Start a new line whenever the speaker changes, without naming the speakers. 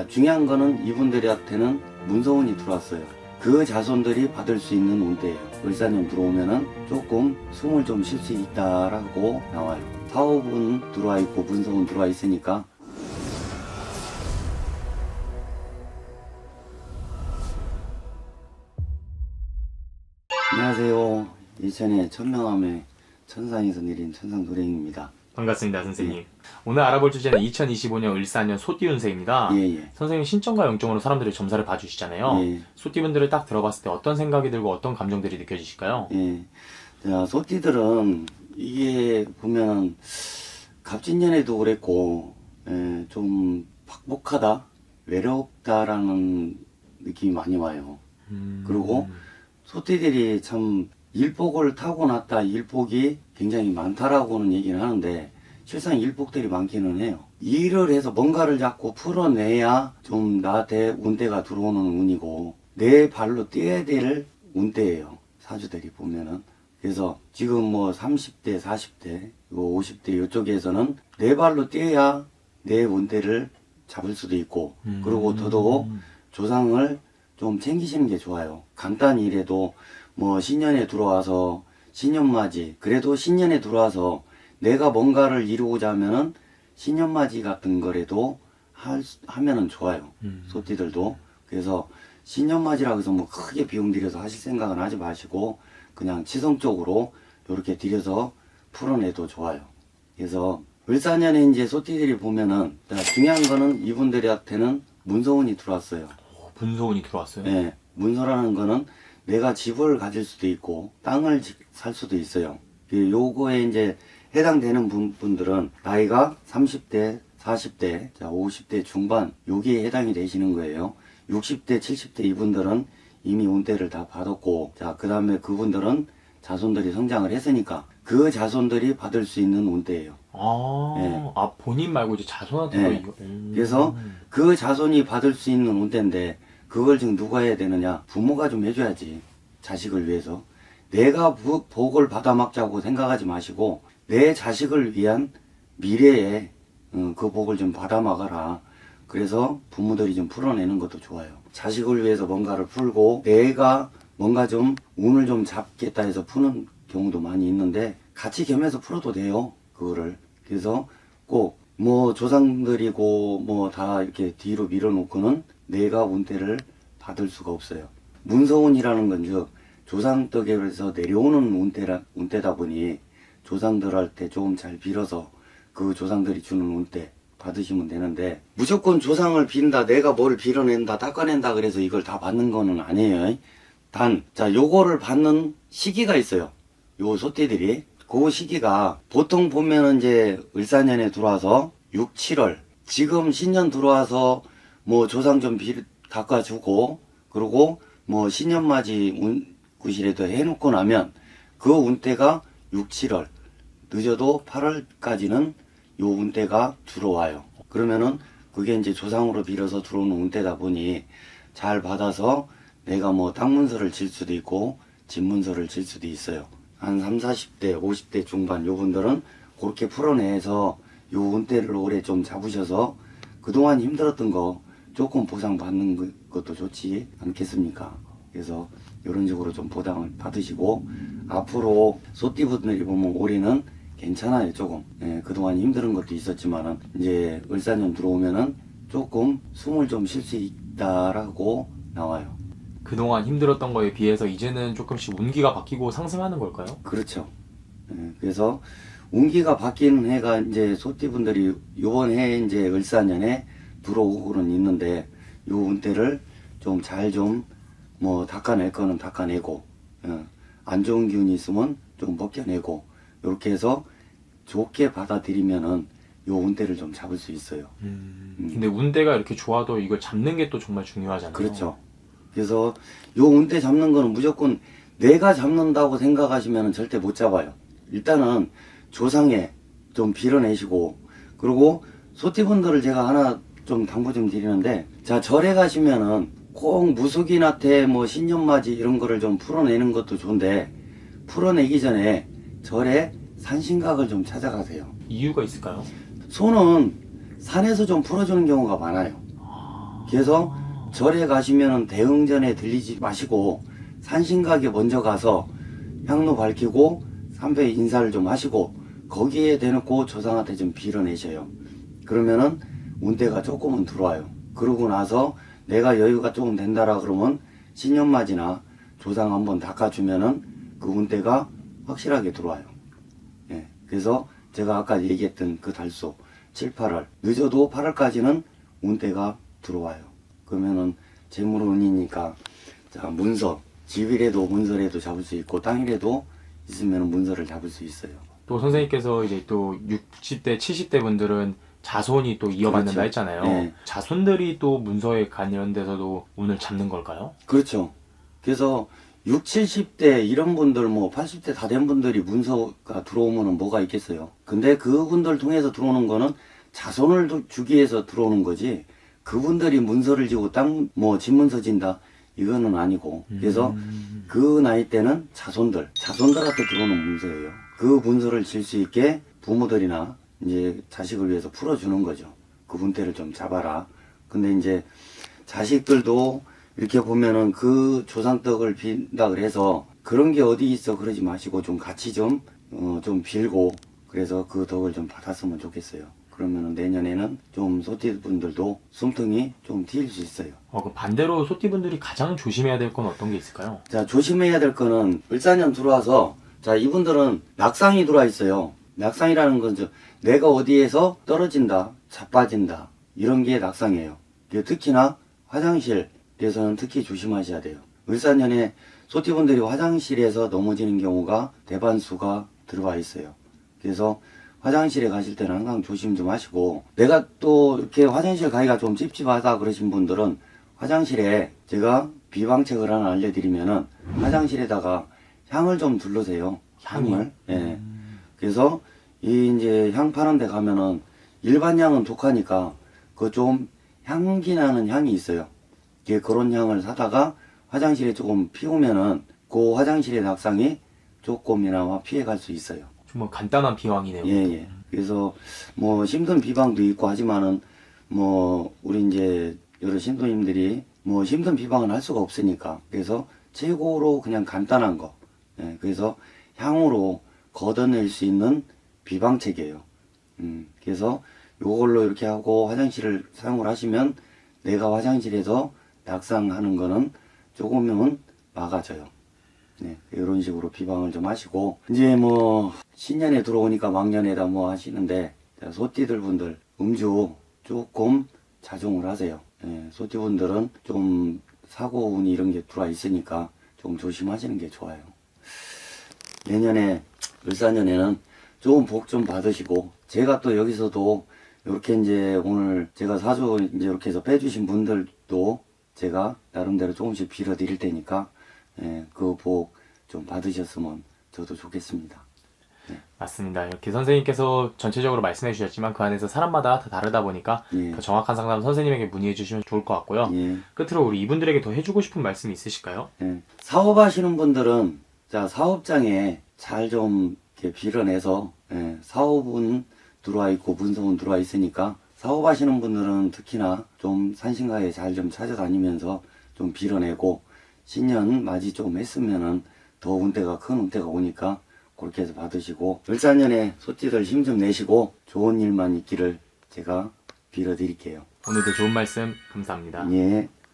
자, 중요한 거는 이분들한테는 문서운이 들어왔어요. 그 자손들이 받을 수 있는 운대예요. 을사년 들어오면은 조금 숨을 좀 쉴 수 있다라고 나와요. 사업은 들어와 있고 문서운 들어와 있으니까 안녕하세요. 이천의 천명함의 천상에서 내린 천상 도령입니다.
반갑습니다, 선생님. 오늘 알아볼 주제는 2025년 을사년 소띠 운세입니다.
예, 예.
선생님 신점과 영점으로 사람들이 점사를 봐주시잖아요.
예.
소띠분들을 딱 들어봤을 때 어떤 생각이 들고 어떤 감정들이 느껴지실까요?
예. 자, 소띠들은 이게 보면 갑진년에도 그랬고, 예, 좀 팍복하다, 외롭다라는 느낌이 많이 와요.
음,
그리고 소띠들이 참 일복을 타고났다, 일복이 굉장히 많다라고는 얘기는 하는데, 실상 일복들이 많기는 해요. 일을 해서 뭔가를 자꾸 풀어내야 좀 나한테 운대가 들어오는 운이고, 내 발로 뛰어야 될 운대예요. 사주들이 보면은. 그래서 지금 뭐 30대, 40대, 이거 50대 이쪽에서는 내 발로 뛰어야 내 운대를 잡을 수도 있고,
음.
그리고 더더욱 조상을 좀 챙기시는 게 좋아요. 간단히 이래도 뭐 신년에 들어와서 신년맞이 그래도 신년에 들어와서 내가 뭔가를 이루고자 하면은 신년맞이 같은 거라도 할, 수- 하면은 좋아요.
음.
소띠들도 그래서 신년맞이라고 해서 뭐 크게 비용 들여서 하실 생각은 하지 마시고 그냥 지성적으로 이렇게 들여서 풀어내도 좋아요. 그래서 을사년에 이제 소띠들이 보면은 자, 중요한 거는 이분들한테는 문서운이 들어왔어요.
오, 분소운이 들어왔어요.
네, 문서라는 거는 내가 집을 가질 수도 있고 땅을 지- 살 수도 있어요. 그 요거에 이제 해당되는 분, 분들은 나이가 30대, 40대, 자 50대 중반 여기에 해당이 되시는 거예요. 60대, 70대 이분들은 이미 운대를 다 받았고 자 그 다음에 그분들은 자손들이 성장을 했으니까 그 자손들이 받을 수 있는 운대예요.
아,
네.
아 본인 말고 이제 자손한테도
네.
이거. 음.
그래서 그 자손이 받을 수 있는 운대인데 그걸 지금 누가 해야 되느냐? 부모가 좀 해줘야지. 자식을 위해서. 내가 부- 복을 받아먹자고 생각하지 마시고 내 자식을 위한 미래에 어, 그 복을 좀 받아먹어라. 그래서 부모들이 좀 풀어내는 것도 좋아요. 자식을 위해서 뭔가를 풀고 내가 뭔가 좀 운을 좀 잡겠다 해서 푸는 경우도 많이 있는데 같이 겸해서 풀어도 돼요. 그거를. 그래서 꼭 뭐 조상들이고 뭐 다 이렇게 뒤로 밀어놓고는 내가 운대를 받을 수가 없어요. 문서운이라는 건즉 조상 덕에서 내려오는 운대라 운대다 보니 조상들한테 조금 잘 빌어서 그 조상들이 주는 운대 받으시면 되는데 무조건 조상을 빈다 내가 뭘 빌어낸다 닦아낸다 그래서 이걸 다 받는 거는 아니에요. 단 자 요거를 받는 시기가 있어요. 요 소띠들이 그 시기가 보통 보면은 이제 을사년에 들어와서 6, 7월 지금 신년 들어와서 뭐 조상 좀 비, 닦아주고 그리고 뭐 신년맞이 운 구실에도 해놓고 나면 그 운때가 6, 7월 늦어도 8월까지는 요 운때가 들어와요. 그러면은 그게 이제 조상으로 빌어서 들어오는 운때다 보니 잘 받아서 내가 뭐 땅문서를 질 수도 있고 집문서를 질 수도 있어요. 한 3, 40대, 50대 중반 요분들은 그렇게 풀어내서 요 운대를 오래 좀 잡으셔서 그동안 힘들었던 거 조금 보상받는 거- 것도 좋지 않겠습니까? 그래서 이런 식으로 좀 보상을 받으시고 앞으로 소띠분들이 보면 올해는 괜찮아요 조금 예, 그동안 힘든 것도 있었지만은 이제 을사년 들어오면은 조금 숨을 좀 쉴 수 있다라고 나와요
그동안 힘들었던 거에 비해서 이제는 조금씩 운기가 바뀌고 상승하는 걸까요?
그렇죠. 예, 그래서 운기가 바뀌는 해가 이제 소띠분들이 요번 해 이제 을사년에 들어오고는 있는데 요 운때를 좀 잘 좀 뭐 닦아낼 거는 닦아내고 어, 안 좋은 기운이 있으면 좀 벗겨내고 이렇게 해서 좋게 받아들이면은 요 운때를 좀 잡을 수 있어요.
음.
음.
근데 운대가 이렇게 좋아도 이걸 잡는 게 또 정말 중요하잖아요.
그렇죠. 그래서 요 운대 잡는 거는 무조건 내가 잡는다고 생각하시면 절대 못 잡아요. 일단은 조상에 좀 빌어내시고 그리고 소띠분들을 제가 하나 좀 당부 좀 드리는데 자 절에 가시면은 꼭 무속인한테 뭐 신년맞이 이런 거를 좀 풀어내는 것도 좋은데 풀어내기 전에 절에 산신각을 좀 찾아가세요.
이유가 있을까요?
소는 산에서 좀 풀어주는 경우가 많아요. 그래서 절에 가시면은 대흥전에 들리지 마시고 산신각에 먼저 가서 향로 밝히고 삼배 인사를 좀 하시고 거기에 대놓고 조상한테 좀 빌어내셔요. 그러면은 운대가 조금은 들어와요. 그러고 나서 내가 여유가 조금 된다라 그러면 신년맞이나 조상 한번 닦아주면은 그 운대가 확실하게 들어와요. 예. 그래서 제가 아까 얘기했던 그 달소 7, 8월 늦어도 8월까지는 운대가 들어와요. 그러면은 재물운이니까 자 문서 집일에도 문서라도 잡을 수 있고 땅일에도 있으면 문서를 잡을 수 있어요.
또 선생님께서 이제 또 60대, 70대 분들은 자손이 또 이어받는다
그렇죠.
했잖아요.
네.
자손들이 또 문서에 관련돼서도 운을 잡는 걸까요?
그렇죠. 그래서 6, 70대 이런 분들 뭐 80대 다 된 분들이 문서가 들어오면은 뭐가 있겠어요. 근데 그분들 통해서 들어오는 거는 자손을 도- 주기 위해서 들어오는 거지. 그분들이 문서를 지고 땅 뭐 집문서 진다 이거는 아니고. 그래서
음.
그 나이 때는 자손들, 자손들한테 들어오는 문서예요. 그 문서를 질 수 있게 부모들이나 이제 자식을 위해서 풀어주는 거죠. 그 분대를 좀 잡아라. 근데 이제 자식들도 이렇게 보면은 그 조상떡을 빈다 그래서 그런 게 어디 있어 그러지 마시고 좀 같이 좀, 어, 좀 빌고 그래서 그 덕을 좀 받았으면 좋겠어요. 그러면은 내년에는 좀 소띠분들도 숨통이 좀 트일 수 있어요.
어, 그 반대로 소띠분들이 가장 조심해야 될 건 어떤 게 있을까요?
자, 조심해야 될 거는 을사년 들어와서 자, 이분들은 낙상이 들어와 있어요. 낙상이라는 건 저, 내가 어디에서 떨어진다, 자빠진다 이런 게 낙상이에요. 이게 특히나 화장실에서는 특히 조심하셔야 돼요. 을사년에 소띠분들이 화장실에서 넘어지는 경우가 대반수가 들어와 있어요. 그래서 화장실에 가실 때는 항상 조심 좀 하시고 내가 또 이렇게 화장실 가기가 좀 찝찝하다 그러신 분들은 화장실에 제가 비방책을 하나 알려드리면은 화장실에다가 향을 좀 둘러세요. 향을. 예. 그래서 이 이제 향 파는 데 가면은 일반 향은 독하니까 그 좀 향기 나는 향이 있어요. 이게 그런 향을 사다가 화장실에 조금 피우면은 그 화장실의 낙상이 조금이나마 피해갈 수 있어요.
정말 간단한 비왕이네요.
예, 예. 그래서 뭐 힘든 비방도 있고 하지만은 뭐 우리 이제 여러 신도님들이 뭐 힘든 비방은 할 수가 없으니까 그래서 최고로 그냥 간단한 거. 예, 그래서 향으로 걷어낼 수 있는 비방책이에요. 음, 그래서 요걸로 이렇게 하고 화장실을 사용을 하시면 내가 화장실에서 낙상하는 거는 조금은 막아져요. 네, 이런 식으로 비방을 좀 하시고 이제 뭐 신년에 들어오니까 망년에다 뭐 하시는데 자, 소띠들 분들 음주 조금 자중을 하세요. 예, 소띠 분들은 좀 사고 운이 이런 게 들어와 있으니까 좀 조심하시는 게 좋아요. 내년에 을사년에는 좋은 복 좀 받으시고 제가 또 여기서도 이렇게 이제 오늘 제가 사주 이제 이렇게 해서 빼주신 분들도 제가 나름대로 조금씩 빌어 드릴 테니까 예, 그 복 좀 받으셨으면 저도 좋겠습니다.
맞습니다. 이렇게 선생님께서 전체적으로 말씀해 주셨지만 그 안에서 사람마다 다 다르다 보니까
예.
더 정확한 상담 선생님에게 문의해 주시면 좋을 것 같고요.
예.
끝으로 우리 이분들에게 더 해주고 싶은 말씀이 있으실까요?
예. 사업하시는 분들은 자 사업장에 잘 좀 이렇게 빌어내서 예, 사업은 들어와 있고 문서은 들어와 있으니까 사업하시는 분들은 특히나 좀 산신가에 잘 좀 찾아다니면서 좀 빌어내고 신년 맞이 좀 했으면은 더 운대가 큰 운대가 오니까 그렇게 해서 받으시고 을사년에 소띠들 힘 좀 내시고 좋은 일만 있기를 제가 빌어드릴게요.
오늘도 좋은 말씀 감사합니다.
예.